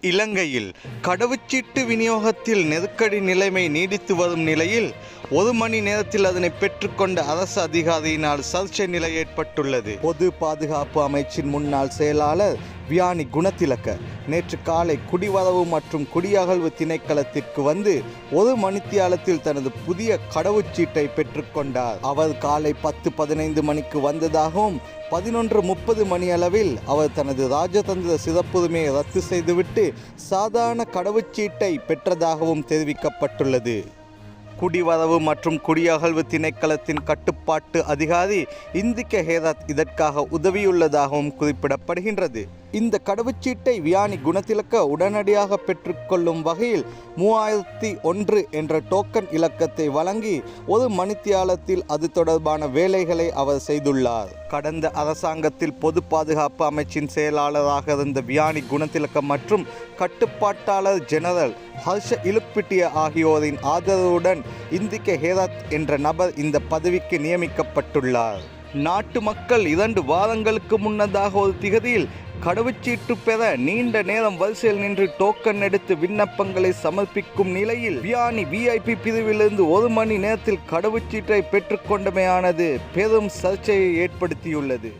இலங்கையில். கடவுச்சீட்டு விநியோகத்தில் நெருக்கடி நிலைமை நீடித்து வரும் நிலையில் ஒரு மணி நேரத்தில் அதனை பெற்றுக்கொண்ட அரசு அதிகாரியினால் சர்ச்சை நிலை ஏற்பட்டுள்ளது. பொது பாதுகாப்பு அமைச்சின் முன்னாள் செயலாளர் வியானி குணத்திலக்க நேற்று காலை குடிவரவு மற்றும் குடியகழ்வு திணைக்களத்திற்கு வந்து ஒரு மணித்தியாலத்தில் தனது புதிய கடவுச்சீட்டை பெற்றுக்கொண்டார். அவர் காலை பத்து பதினைந்து மணிக்கு வந்ததாகவும் பதினொன்று முப்பது மணி அளவில் அவர் தனது ராஜதந்திர சிறப்புரிமையை ரத்து செய்துவிட்டு சாதாரண கடவுச்சீட்டை பெற்றதாகவும் தெரிவிக்கப்பட்டுள்ளது. குடிவரவு மற்றும் குடியகழ்வு திணைக்களத்தின் கட்டுப்பாட்டு அதிகாரி இந்திக்க ஹேரத் இதற்காக உதவியுள்ளதாகவும் குறிப்பிடப்படுகின்றது. இந்த கடவுச்சீட்டை வியானி குணத்திலக்க உடனடியாக பெற்றுக்கொள்ளும் வகையில் மூவாயிரத்தி ஒன்று என்ற டோக்கன் இலக்கத்தை வழங்கி ஒரு மணித்தியாலத்தில் அது தொடர்பான வேலைகளை அவர் செய்துள்ளார். கடந்த அரசாங்கத்தில் பொது பாதுகாப்பு அமைச்சின் செயலாளராக இருந்த வியானி குணத்திலக்க மற்றும் கட்டுப்பாட்டாளர் ஜெனரல் ஹர்ஷ இலுப்பிட்டிய ஆகியோரின் ஆதரவுடன் இந்திக்க ஹேரத் என்ற நபர் இந்த பதவிக்கு நியமிக்கப்பட்டுள்ளார். நாட்டு மக்கள் இரண்டு வாரங்களுக்கு முன்னதாக ஒரு திகதியில் கடவுச்சீட்டு பெற நீண்ட நேரம் வரிசையில் நின்று டோக்கன் எடுத்து விண்ணப்பங்களை சமர்ப்பிக்கும் நிலையில் வியானி விஐபி பிரிவிலிருந்து ஒரு மணி நேரத்தில் கடவுச்சீட்டை பெற்றுக்கொண்டமையானது பெரும் சர்ச்சையை ஏற்படுத்தியுள்ளது.